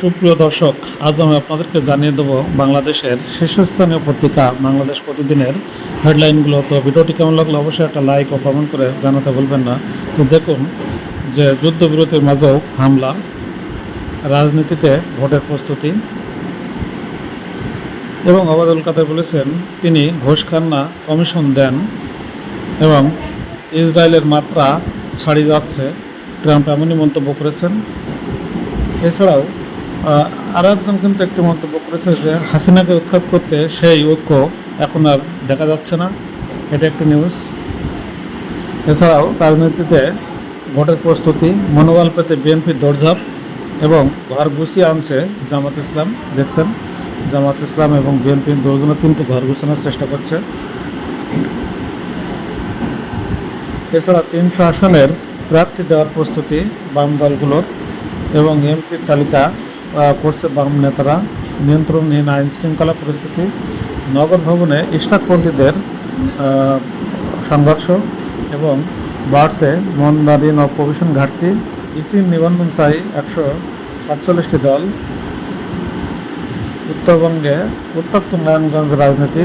সুপ্রিয় দর্শক, আজ আমি আপনাদেরকে জানিয়ে দেবো বাংলাদেশের শীর্ষস্থানীয় পত্রিকা বাংলাদেশ প্রতিদিনের হেডলাইনগুলো। তো ভিডিওটি কেমন লাগল অবশ্যই একটা লাইক ও কমেন্ট করে জানাতে বলবেন না। তো দেখুন যে যুদ্ধবিরতির মাঝেও হামলা, রাজনীতিতে ভোটের প্রস্তুতি এবং আবাদুল কাদের বলেছেন, তিনি ঘোষ খান না কমিশন দেন এবং ইসরায়েলের মাত্রা ছাড়িয়ে যাচ্ছে ট্রাম্প এমনই মন্তব্য করেছেন। এছাড়াও আরও একজন কিন্তু একটি মন্তব্য করেছে যে হাসিনাকে উৎখাত করতে সেই ঐক্য এখন আর দেখা যাচ্ছে না। এটা একটি নিউজ এছাড়াও রাজনীতিতে ভোটের প্রস্তুতি, মনোবল পেতে বিএনপির দৌড়ঝাঁপ এবং ঘর গুছিয়ে আনছে জামাত ইসলাম। দেখছেন, জামাত ইসলাম এবং বিএনপির দুজনে কিন্তু ঘর গুছানোর চেষ্টা করছে। এছাড়া তিনশো আসনের প্রার্থী দেওয়ার প্রস্তুতি বাম দলগুলোর এবং এমপির তালিকা করছে বাম নেতারা। নিয়ন্ত্রণহীন আইন শৃঙ্খলা পরিস্থিতি। নগর ভবনে ইস্টাকপন্থীদের সংঘর্ষ এবং বাড়ছে মন্দারিন ও প্রবেশন ঘাটতি। ইসির নিবন্ধন চাই একশো সাতচল্লিশটি দল। উত্তরবঙ্গে উত্তপ্ত নারায়ণগঞ্জ রাজনীতি।